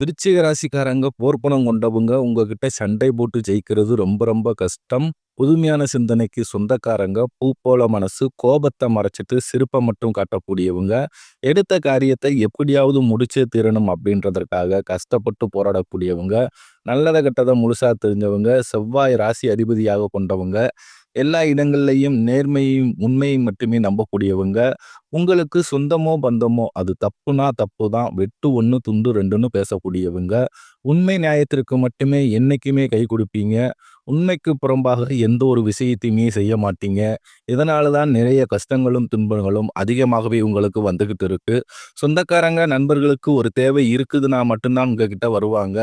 விருச்சிக ராசிக்காரங்க போர்ப்பணம் கொண்டவங்க உங்ககிட்ட சண்டை போட்டு ஜெயிக்கிறது ரொம்ப ரொம்ப கஷ்டம். புதுமையான சிந்தனைக்கு சொந்தக்காரங்க, பூ போல மனசு, கோபத்தை மறைச்சிட்டு சிரிப்பை மட்டும் காட்டக்கூடியவங்க, எடுத்த காரியத்தை எப்படியாவது முடிச்சே தீரணும் அப்படின்றதற்காக கஷ்டப்பட்டு போராடக்கூடியவங்க, நல்லதை கெட்டதை முழுசாக தெரிஞ்சவங்க, செவ்வாய் ராசி அதிபதியாக கொண்டவங்க, எல்லா இடங்கள்லையும் நேர்மையும், உண்மையும் மட்டுமே நம்பக்கூடியவங்க, உங்களுக்கு சொந்தமோ, பந்தமோ அது தப்புனா தப்பு தான். வெட்டு ஒன்று துண்டு ரெண்டுன்னு பேசக்கூடியவங்க, உண்மை நியாயத்திற்கு மட்டுமே என்னைக்குமே கை கொடுப்பீங்க உண்மைக்கு புறம்பாக எந்த ஒரு விஷயத்தையுமே செய்ய மாட்டீங்க. இதனால தான் நிறைய கஷ்டங்களும், துன்பங்களும் அதிகமாகவே உங்களுக்கு வந்துக்கிட்டு இருக்கு. சொந்தக்காரங்க, நண்பர்களுக்கு ஒரு தேவை இருக்குதுன்னா மட்டும்தான் உங்ககிட்ட வருவாங்க.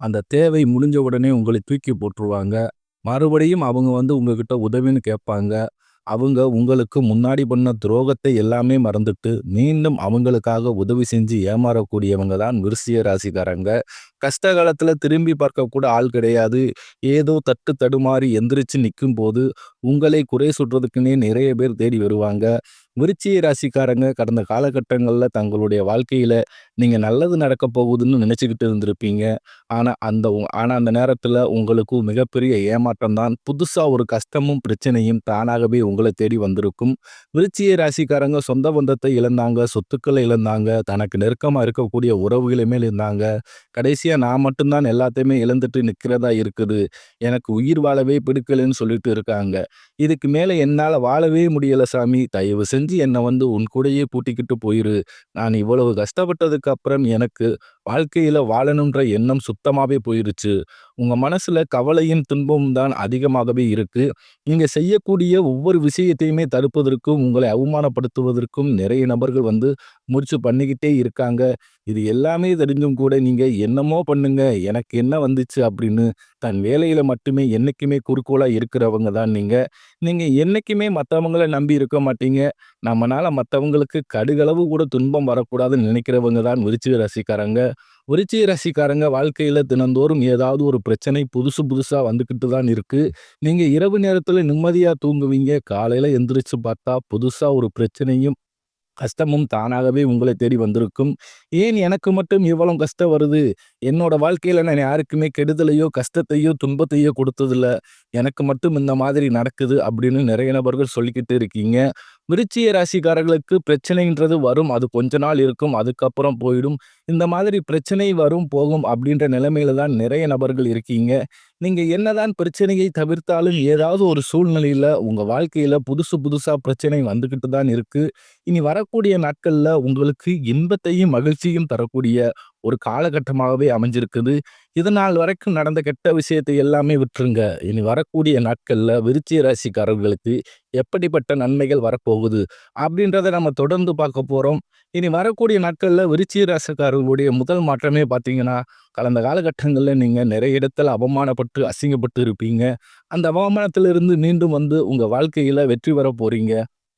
அந்த தேவை முடிஞ்ச உடனே உங்களை தூக்கி போட்டுருவாங்க. மறுபடியும் அவங்க வந்து உங்ககிட்ட உதவின்னு கேட்பாங்க. அவங்க உங்களுக்கு முன்னாடி பண்ண துரோகத்தை எல்லாமே மறந்துட்டு, மீண்டும் அவங்களுக்காக உதவி செஞ்சு ஏமாறக்கூடியவங்க தான் விருசிய ராசிக்காரங்க. கஷ்ட காலத்தில் திரும்பி பார்க்கக்கூட ஆள் கிடையாது. ஏதோ தட்டு தடுமாறி எந்திரிச்சு நிற்கும் போது உங்களை குறை சுடுறதுக்குன்னே நிறைய பேர் தேடி வருவாங்க. விருச்சிக ராசிக்காரங்க கடந்த காலகட்டங்களில் தங்களுடைய வாழ்க்கையில் நீங்கள் நல்லது நடக்கப் போகுதுன்னு நினச்சிக்கிட்டு இருந்திருப்பீங்க. ஆனால் அந்த ஆனால் அந்த நேரத்தில் உங்களுக்கும் மிகப்பெரிய ஏமாற்றம் தான். புதுசாக ஒரு கஷ்டமும், பிரச்சனையும் தானாகவே உங்களை தேடி வந்திருக்கும். விருச்சிக ராசிக்காரங்க சொந்த பந்தத்தை இழந்தாங்க, சொத்துக்களை இழந்தாங்க, தனக்கு நெருக்கமாக இருக்கக்கூடிய உறவுகளுமே இருந்தாங்க கடைசியாக நான் மட்டும்தான் எல்லாத்தையுமே இழந்துட்டு நிற்கிறதா இருக்குது. எனக்கு உயிர் வாழவே பிடிக்கலன்னு சொல்லிட்டு இருக்காங்க. இதுக்கு மேலே என்னால் வாழவே முடியல சாமி. தயவு செஞ்சு என்னை வந்து உன் கூடயே பூட்டிக்கிட்டு போயிரு. நான் இவ்வளவு கஷ்டப்பட்டதுக்கு அப்புறம் எனக்கு வாழ்க்கையில் வாழணுன்ற எண்ணம் சுத்தமாகவே போயிருச்சு. உங்கள் மனசில் கவலையும், துன்பமும் தான் அதிகமாகவே இருக்குது நீங்கள் செய்யக்கூடிய ஒவ்வொரு விஷயத்தையுமே தடுப்பதற்கும், உங்களை அவமானப்படுத்துவதற்கும் நிறைய நபர்கள் வந்து முயற்சி பண்ணிக்கிட்டே இருக்காங்க. இது எல்லாமே தெரிஞ்சும் கூட நீங்கள் என்னமோ பண்ணுங்க, எனக்கு என்ன வந்துச்சு அப்படின்னு தன் வேலையில் மட்டுமே என்னைக்குமே குறுக்கோளாக இருக்கிறவங்க தான் நீங்கள் நீங்கள் என்றைக்குமே மற்றவங்கள நம்பி இருக்க மாட்டீங்க. நம்மளால் மற்றவங்களுக்கு கடுகளவு கூட துன்பம் வரக்கூடாதுன்னு நினைக்கிறவங்க தான் விரிச்சு ரசிக்காரங்க விருச்சிக ராசிக்காரங்க வாழ்க்கையில் தினந்தோறும் ஏதாவது ஒரு பிரச்சனை புதுசு புதுசாக வந்துக்கிட்டு தான் இருக்கு. நீங்கள் இரவு நேரத்தில் நிம்மதியாக தூங்குவீங்க. காலையில் எந்திரிச்சு பார்த்தா புதுசாக ஒரு பிரச்சனையும், கஷ்டமும் தானாகவே உங்களை தேடி வந்திருக்கும். ஏன் எனக்கு மட்டும் இவ்வளவு கஷ்டம் வருது? என்னோட வாழ்க்கையில் நான் யாருக்குமே கெடுதலையோ, கஷ்டத்தையோ, துன்பத்தையோ கொடுத்ததில்ல. எனக்கு மட்டும் இந்த மாதிரி நடக்குது அப்படின்னு நிறைய நபர்கள் சொல்லிக்கிட்டு இருக்கீங்க. விருச்சிய ராசிக்காரர்களுக்கு பிரச்சனைன்றது வரும். அது கொஞ்ச நாள் இருக்கும். அதுக்கப்புறம் போயிடும். இந்த மாதிரி பிரச்சனை வரும், போகும் அப்படின்ற நிலைமையில தான் நிறைய நபர்கள் இருக்கீங்க. நீங்கள் என்னதான் பிரச்சனையை தவிர்த்தாலும் ஏதாவது ஒரு சூழ்நிலையில் உங்கள் வாழ்க்கையில் புதுசு புதுசாக பிரச்சனை வந்துக்கிட்டு தான் இருக்குது இனி வரக்கூடிய நாட்களில் உங்களுக்கு இன்பத்தையும், மகிழ்ச்சியும் தரக்கூடிய ஒரு காலகட்டமாகவே அமைஞ்சிருக்குது. இதனால் வரைக்கும் நடந்த கெட்ட விஷயத்தை எல்லாமே விட்டுருங்க. இனி வரக்கூடிய நாட்களில் விருச்சி ராசிக்காரர்களுக்கு எப்படிப்பட்ட நன்மைகள் வரப்போகுது? அப்படின்றத நம்ம தொடர்ந்து பார்க்க போகிறோம் இனி வரக்கூடிய நாட்களில் விருச்சிக ராசிக்காரர்களுடைய முதல் மாற்றமே பார்த்தீங்கன்னா, கடந்த காலகட்டங்களில் நீங்கள் நிறைய இடத்துல அவமானப்பட்டு, அசிங்கப்பட்டு இருப்பீங்க. அந்த அவமானத்திலிருந்து மீண்டும் வந்து உங்கள் வாழ்க்கையில் வெற்றி பெற போகிறீங்க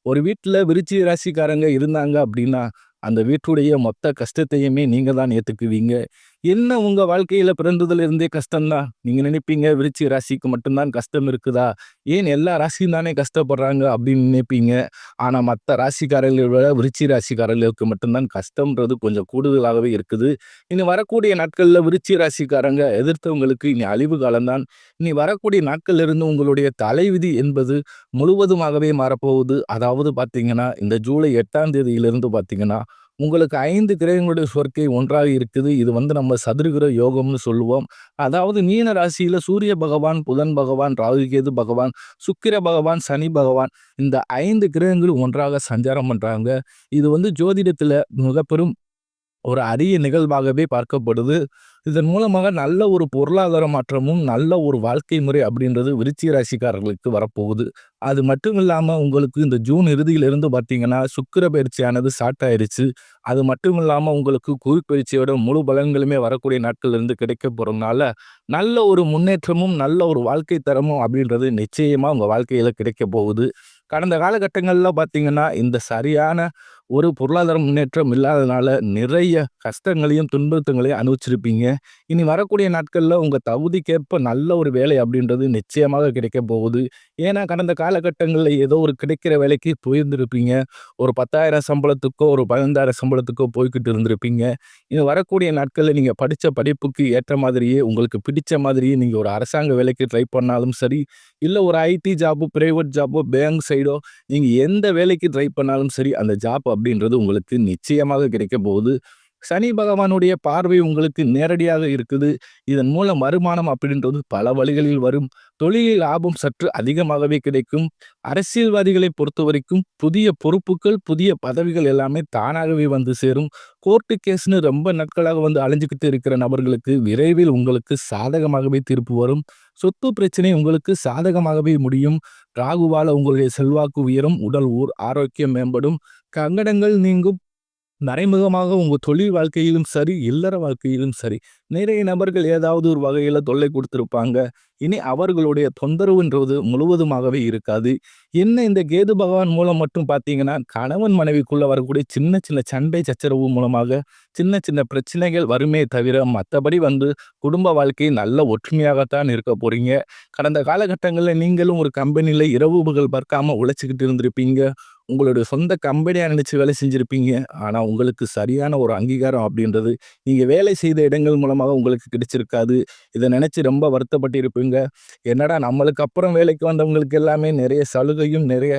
ஒரு வீட்டில் விருச்சி ராசிக்காரங்க இருந்தாங்க அப்படின்னா, அந்த வீட்டுடைய மொத்த கஷ்டத்தையுமே நீங்கள் தான் ஏற்றுக்குவீங்க என்ன உங்க வாழ்க்கையில பிறந்ததுல இருந்தே கஷ்டம்தான் நீங்க நினைப்பீங்க விருச்சி ராசிக்கு மட்டும்தான் கஷ்டம் இருக்குதா? ஏன் எல்லா ராசியும் தானே கஷ்டப்படுறாங்க அப்படின்னு நினைப்பீங்க. ஆனா மற்ற ராசிக்காரர்களை விட விருச்சி ராசிக்காரர்களுக்கு மட்டும்தான் கஷ்டம்ன்றது கொஞ்சம் கூடுதலாகவே இருக்குது. இனி வரக்கூடிய நாட்கள்ல விருச்சி ராசிக்காரங்க எதிர்த்தவங்களுக்கு இனி அழிவு காலம்தான் இனி வரக்கூடிய நாட்கள்ல இருந்து உங்களுடைய தலைவிதி என்பது முழுவதுமாகவே மாறப்போகுது. அதாவது பார்த்தீங்கன்னா, இந்த ஜூலை எட்டாம் தேதியிலிருந்து பார்த்தீங்கன்னா, உங்களுக்கு ஐந்து கிரகங்களுடைய சுவர்க்கை ஒன்றாக இருக்குது. இது வந்து நம்ம சதுர்கிர யோகம்னு சொல்லுவோம். அதாவது மீன ராசியில் சூரிய பகவான், புதன் பகவான், ராகுகேது பகவான், சுக்கிர பகவான், சனி பகவான் இந்த ஐந்து கிரகங்களும் ஒன்றாக சஞ்சாரம் பண்ணுறாங்க இது வந்து ஜோதிடத்தில் மிகப்பெரும் ஒரு அரிய நிகழ்வாகவே பார்க்கப்படுது. இதன் மூலமாக நல்ல ஒரு பொருளாதார மாற்றமும், நல்ல ஒரு வாழ்க்கை முறை அப்படின்றது விருச்சிக ராசிக்காரர்களுக்கு வரப்போகுது. அது மட்டும் இல்லாமல் உங்களுக்கு இந்த ஜூன் இறுதியிலிருந்து பார்த்தீங்கன்னா, சுக்கிர பயிற்சியானது ஸ்டார்ட் ஆயிடுச்சு அது மட்டும் இல்லாமல் உங்களுக்கு குரு பயிற்சியோட முழு பலன்களுமே வரக்கூடிய நாட்கள்லேருந்து கிடைக்க கிடைக்கப் நல்ல ஒரு முன்னேற்றமும், நல்ல ஒரு வாழ்க்கை தரமும் அப்படின்றது நிச்சயமாக உங்கள் வாழ்க்கையில் கிடைக்கப் போகுது. கடந்த காலகட்டங்களில் பார்த்தீங்கன்னா, இந்த சரியான ஒரு பொருளாதார முன்னேற்றம் இல்லாதனால நிறைய கஷ்டங்களையும், துன்பத்தங்களையும் அனுபவிச்சிருப்பீங்க. இனி வரக்கூடிய நாட்களில் உங்கள் தகுதிக்கேற்ப நல்ல ஒரு வேலை அப்படின்றது நிச்சயமாக கிடைக்க போகுது. ஏன்னா, கடந்த காலகட்டங்களில் ஏதோ ஒரு கிடைக்கிற வேலைக்கு போயிருந்திருப்பீங்க. ஒரு 10,000 சம்பளத்துக்கோ, ஒரு 15,000 சம்பளத்துக்கோ போய்க்கிட்டு இருந்திருப்பீங்க. இனி வரக்கூடிய நாட்களில் நீங்கள் படித்த படிப்புக்கு ஏற்ற மாதிரியே, உங்களுக்கு பிடித்த மாதிரியே நீங்கள் ஒரு அரசாங்க வேலைக்கு ட்ரை பண்ணாலும் சரி, இல்லை ஒரு ஐடி ஜாபோ, ப்ரைவேட் ஜாபோ, பேங்க் சைடோ நீங்கள் எந்த வேலைக்கு ட்ரை பண்ணாலும் சரி, அந்த ஜாப் அப்படின்றது உங்களுக்கு நிச்சயமாக கிடைக்க போகுது. சனி பகவானுடைய பார்வை உங்களுக்கு நேரடியாக இருக்குது. இதன் மூலம் வருமானம் அப்படின்றது பல வழிகளில் வரும். தொழிலில் லாபம் சற்று அதிகமாகவே கிடைக்கும். அரசியல்வாதிகளை பொறுத்தவரைக்கும் புதிய பொறுப்புகள், புதிய பதவிகள் எல்லாமே தானாகவே வந்து சேரும். கோர்ட்டு கேஸ்னு ரொம்ப நாட்களாக வந்து அலைஞ்சிக்கிட்டு இருக்கிற நபர்களுக்கு விரைவில் உங்களுக்கு சாதகமாகவே தீர்ப்பு வரும். சொத்து பிரச்சனை உங்களுக்கு சாதகமாகவே முடியும். ராகுவால உங்களுடைய செல்வாக்கு உயரும். உடல் ஊர் ஆரோக்கியம் மேம்படும். கங்கடங்கள் நீங்கும். மறைமுகமாக உங்கள் தொழில் வாழ்க்கையிலும் சரி, இல்லற வாழ்க்கையிலும் சரி, நிறைய நபர்கள் ஏதாவது ஒரு வகையில் தொல்லை கொடுத்துருப்பாங்க இனி அவர்களுடைய தொந்தரவுன்றது முழுவதுமாகவே இருக்காது. என்ன இந்த கேது பகவான் மூலம் மட்டும் பார்த்தீங்கன்னா, கணவன் மனைவிக்குள்ள வரக்கூடிய சின்ன சின்ன சண்டை சச்சரவு மூலமாக சின்ன சின்ன பிரச்சனைகள் வருமே தவிர, மற்றபடி வந்து குடும்ப வாழ்க்கை நல்ல ஒற்றுமையாகத்தான் இருக்க போறீங்க. கடந்த காலகட்டங்களில் நீங்களும் ஒரு கம்பெனியில் இரவு பகல் பார்க்காம உழைச்சிக்கிட்டு இருந்திருப்பீங்க. உங்களுடைய சொந்த கம்பெனியாக நினச்சி வேலை செஞ்சுருப்பீங்க ஆனால் உங்களுக்கு சரியான ஒரு அங்கீகாரம் அப்படின்றது நீங்கள் வேலை செய்த இடங்கள் மூலமாக உங்களுக்கு கிடைச்சிருக்காது. இதை நினச்சி ரொம்ப வருத்தப்பட்டு இருப்பீங்க. என்னடா நம்மளுக்கு அப்புறம் வேலைக்கு வந்தவங்களுக்கு எல்லாமே நிறைய சலுகையும், நிறைய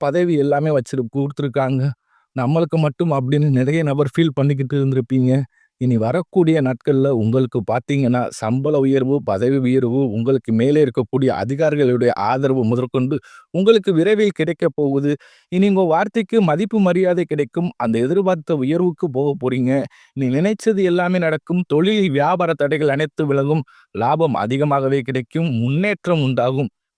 பதவி எல்லாமே வச்சிரு கொடுத்துருக்காங்க நம்மளுக்கு மட்டும் அப்படின்னு நிறைய நபர் ஃபீல் பண்ணிக்கிட்டு இருந்திருப்பீங்க. இனி வரக்கூடிய நாட்களில் உங்களுக்கு பார்த்தீங்கன்னா, சம்பள உயர்வு, பதவி உயர்வு, உங்களுக்கு மேலே இருக்கக்கூடிய அதிகாரிகளுடைய ஆதரவு முதற்கொண்டு உங்களுக்கு விரைவில் கிடைக்கப் போகுது. இனி உங்க வார்த்தைக்கு மதிப்பு, மரியாதை கிடைக்கும். அந்த எதிர்பார்த்த உயர்வுக்கு போக போறீங்க. நீ நினைச்சது எல்லாமே நடக்கும். தொழில், வியாபார தடைகள் அனைத்தும் விலகும். லாபம் அதிகமாகவே கிடைக்கும். முன்னேற்றம் உண்டாகும்.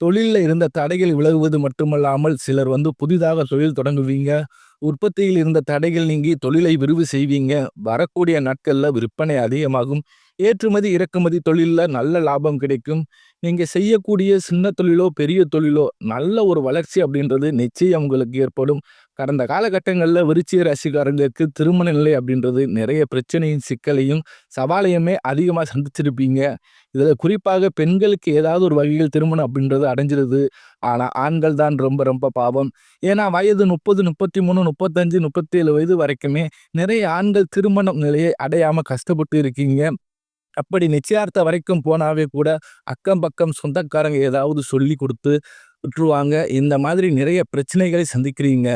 தொழிலில் இருந்த தடைகள் விலகுவது மட்டுமல்லாமல், சிலர் வந்து புதிதாக தொழில் தொடங்குவீங்க. உற்பத்தியில் இருந்த தடைகள் நீங்கி தொழிலை விரிவு செய்வீங்க. வரக்கூடிய நாட்களில் விற்பனை அதிகமாகும். ஏற்றுமதி, இறக்குமதி தொழிலில் நல்ல லாபம் கிடைக்கும். நீங்கள் செய்யக்கூடிய சின்ன தொழிலோ, பெரிய தொழிலோ நல்ல ஒரு வளர்ச்சி அப்படின்றது நிச்சயம் உங்களுக்கு ஏற்படும். கடந்த காலகட்டங்களில் விருச்சிய ராசிக்காரங்களுக்கு திருமண நிலை அப்படின்றது நிறைய பிரச்சனையும், சிக்கலையும், சவாலையுமே அதிகமாக சந்திச்சிருப்பீங்க. இதில் குறிப்பாக பெண்களுக்கு ஏதாவது ஒரு வகையில் திருமணம் அப்படின்றது அடைஞ்சிருது. ஆனால் ஆண்கள் தான் ரொம்ப ரொம்ப பாவம். ஏன்னா வயது 30, 33, 35, 37 வயது வரைக்குமே நிறைய ஆண்கள் திருமணம் நிலையை அடையாமல் கஷ்டப்பட்டு இருக்கீங்க. அப்படி நிச்சயார்த்த வரைக்கும் போனாவே கூட, அக்கம் பக்கம் சொந்தக்காரங்க ஏதாவது சொல்லி கொடுத்து விட்டுருவாங்க. இந்த மாதிரி நிறைய பிரச்சனைகளை சந்திக்கிறீங்க.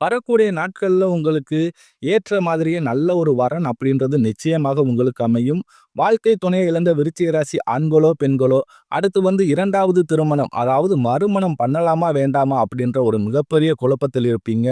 வரக்கூடிய நாட்களில் உங்களுக்கு ஏற்ற மாதிரியே நல்ல ஒரு வரன் அப்படின்றது நிச்சயமாக உங்களுக்கு அமையும். வாழ்க்கை துணையை இழந்த விருச்சிக ராசி ஆண்களோ, பெண்களோ அடுத்து வந்து இரண்டாவது திருமணம், அதாவது மறுமணம் பண்ணலாமா? வேண்டாமா? அப்படின்ற ஒரு மிகப்பெரிய குழப்பத்தில் இருப்பீங்க.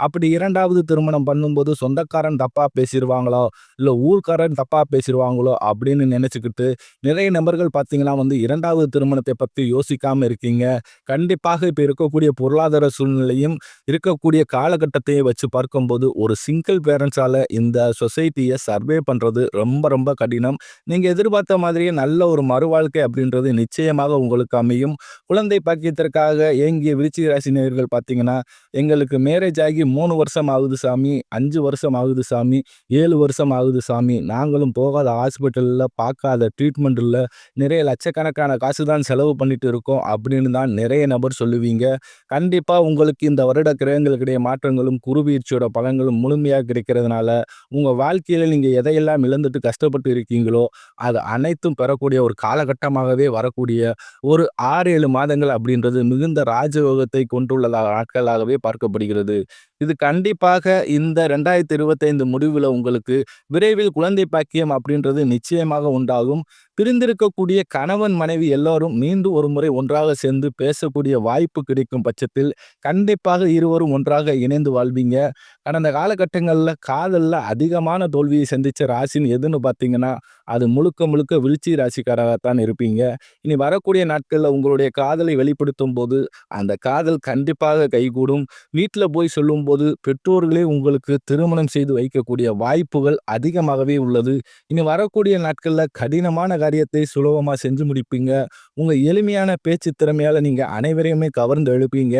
அப்படி இரண்டாவது திருமணம் பண்ணும்போது சொந்தக்காரன் தப்பாக பேசிடுவாங்களோ இல்லை ஊர்க்காரன் தப்பாக பேசிடுவாங்களோ அப்படின்னு நினச்சிக்கிட்டு நிறைய நபர்கள் பார்த்தீங்கன்னா வந்து இரண்டாவது திருமணத்தை பற்றி யோசிக்காமல் இருக்கீங்க. கண்டிப்பாக இப்போ இருக்கக்கூடிய பொருளாதார சூழ்நிலையும், இருக்கக்கூடிய காலகட்டத்தையும் வச்சு பார்க்கும்போது, ஒரு சிங்கிள் பேரண்ட்ஸால் இந்த சொசைட்டியை சர்வே பண்ணுறது ரொம்ப ரொம்ப கடினம். நீங்கள் எதிர்பார்த்த மாதிரியே நல்ல ஒரு மறுவாழ்க்கை அப்படின்றது நிச்சயமாக உங்களுக்கு அமையும். குழந்தை பாக்கியத்திற்காக ஏங்கிய விருச்சிக ராசி நேர்கள் பார்த்தீங்கன்னா, எங்களுக்கு மேரேஜ் ஆகி மூணு வருஷம் ஆகுது சாமி, அஞ்சு வருஷம் ஆகுது சாமி, ஏழு வருஷம் ஆகுது சாமி. நாங்களும் போகாத ஹாஸ்பிட்டலில் பார்க்காத ட்ரீட்மெண்ட்டில் நிறைய லட்சக்கணக்கான காசு தான் செலவு பண்ணிட்டு இருக்கோம் அப்படின்னு தான் நிறைய நபர் சொல்லுவீங்க. கண்டிப்பாக உங்களுக்கு இந்த வருட கிரகங்களுக்கிடையே மாற்றங்களும், குருவீழ்ச்சியோட பலன்களும் முழுமையாக கிடைக்கிறதுனால, உங்கள் வாழ்க்கையில் நீங்கள் எதையெல்லாம் இழந்துட்டு கஷ்டப்பட்டு இருக்கீங்களோ, அது அனைத்தும் பெறக்கூடிய ஒரு காலகட்டமாகவே வரக்கூடிய ஒரு 6, 7 மாதங்கள் அப்படின்றது மிகுந்த ராஜயோகத்தை கொண்டுள்ள நாட்களாகவே பார்க்கப்படுகிறது. இது கண்டிப்பாக இந்த ரெண்டாயிரத்தி இருபத்தைந்து முடிவில் உங்களுக்கு விரைவில் குழந்தை பாக்கியம் அப்படின்றது நிச்சயமாக உண்டாகும். பிரிந்திருக்கக்கூடிய கணவன், மனைவி எல்லோரும் மீண்டும் ஒரு முறை ஒன்றாக சேர்ந்து பேசக்கூடிய வாய்ப்பு கிடைக்கும் பட்சத்தில், கண்டிப்பாக இருவரும் ஒன்றாக இணைந்து வாழ்வீங்க. கடந்த காலகட்டங்களில் காதலில் அதிகமான தோல்வியை சந்தித்த ராசின்னு எதுன்னு பார்த்தீங்கன்னா, அது முழுக்க முழுக்க வீழ்ச்சி ராசிக்காராகத்தான் இருப்பீங்க. இனி வரக்கூடிய நாட்களில் உங்களுடைய காதலை வெளிப்படுத்தும் போது அந்த காதல் கண்டிப்பாக கைகூடும். வீட்டில் போய் போது பெற்றோர்களே உங்களுக்கு திருமணம் செய்து வைக்கக்கூடிய வாய்ப்புகள் அதிகமாகவே உள்ளது. இனி வரக்கூடிய நாட்களில் கடினமான காரியத்தை சுலபமாக செஞ்சு முடிப்பீங்க. உங்கள் எளிமையான பேச்சு திறமையால் நீங்கள் அனைவரையுமே கவர்ந்து எழுப்பீங்க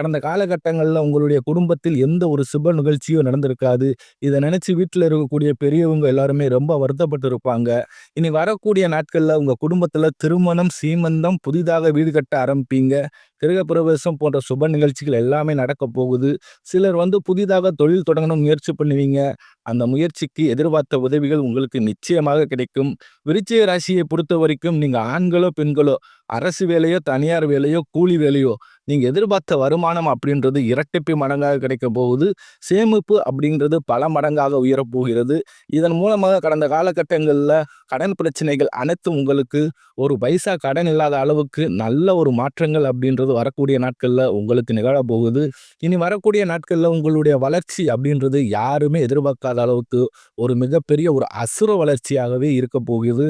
கடந்த காலகட்டங்களில் உங்களுடைய குடும்பத்தில் எந்த ஒரு சுப நிகழ்ச்சியும் நடந்திருக்காது. இதை நினச்சி வீட்டில் இருக்கக்கூடிய பெரியவங்க எல்லாருமே ரொம்ப வருத்தப்பட்டு இருப்பாங்க. இனி வரக்கூடிய நாட்களில் உங்கள் குடும்பத்தில் திருமணம், சீமந்தம், புதிதாக வீடு கட்ட ஆரம்பிப்பீங்க. கிரகப்பிரவேசம் போன்ற சுப நிகழ்ச்சிகள் எல்லாமே நடக்க போகுது. சிலர் வந்து புதிதாக தொழில் தொடங்கணும் முயற்சி பண்ணுவீங்க. அந்த முயற்சிக்கு எதிர்பார்த்த உதவிகள் உங்களுக்கு நிச்சயமாக கிடைக்கும். விருச்சிக ராசியை பொறுத்த வரைக்கும் நீங்கள் ஆண்களோ, பெண்களோ அரசு வேலையோ, தனியார் வேலையோ, கூலி வேலையோ நீங்கள் எதிர்பார்த்த வருமானம் அப்படின்றது இரட்டிப்பு மடங்காக கிடைக்க போகுது. சேமிப்பு அப்படின்றது பல மடங்காக உயரப் போகிறது. இதன் மூலமாக கடந்த காலகட்டங்களில் கடன் பிரச்சனைகள் அனைத்தும் உங்களுக்கு ஒரு பைசா கடன் இல்லாத அளவுக்கு நல்ல ஒரு மாற்றங்கள் அப்படின்றது வரக்கூடிய நாட்களில் உங்களுக்கு நிகழப்போகுது இனி வரக்கூடிய நாட்களில் உங்களுடைய வளர்ச்சி அப்படின்றது யாருமே எதிர்பார்க்காத அளவுக்கு ஒரு மிகப்பெரிய ஒரு அசுர வளர்ச்சியாகவே இருக்கப் போகுது.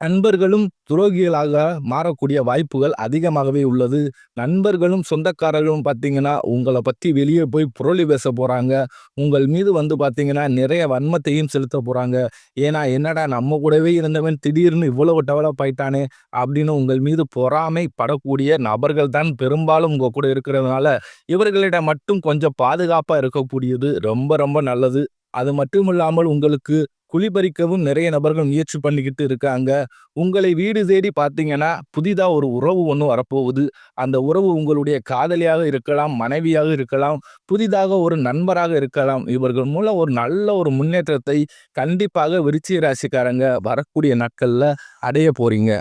நண்பர்களும் துரோகிகளாக மாறக்கூடிய வாய்ப்புகள் அதிகமாகவே உள்ளது. நண்பர்களும், சொந்தக்காரர்களும் பார்த்தீங்கன்னா, உங்களை பற்றி வெளியே போய் புரளி பேச போகிறாங்க உங்கள் மீது வந்து பார்த்தீங்கன்னா, நிறைய வன்மத்தையும் செலுத்தப் போகிறாங்க ஏன்னா, என்னடா நம்ம கூடவே இருந்தவன் திடீர்னு இவ்வளவு டெவலப் ஆயிட்டானே அப்படின்னு உங்கள் மீது பொறாமை படக்கூடிய நபர்கள் தான் பெரும்பாலும் உங்கள் கூட இருக்கிறதுனால, இவர்களிடம் மட்டும் கொஞ்சம் பாதுகாப்பாக இருக்கக்கூடியது ரொம்ப ரொம்ப நல்லது. அது மட்டும் இல்லாமல் உங்களுக்கு குளிபறிக்கவும் நிறைய நபர்கள் முயற்சி பண்ணிக்கிட்டு இருக்காங்க. உங்களை வீடு தேடி பார்த்தீங்கன்னா, புதிதாக ஒரு உறவு ஒன்று வரப்போகுது. அந்த உறவு உங்களுடைய காதலியாக இருக்கலாம், மனைவியாக இருக்கலாம், புதிதாக ஒரு நண்பராக இருக்கலாம். இவர்கள் மூலம் ஒரு நல்ல ஒரு முன்னேற்றத்தை கண்டிப்பாக விருச்சிக ராசிக்காரங்க வரக்கூடிய நாட்களில் அடையப் போகிறீங்க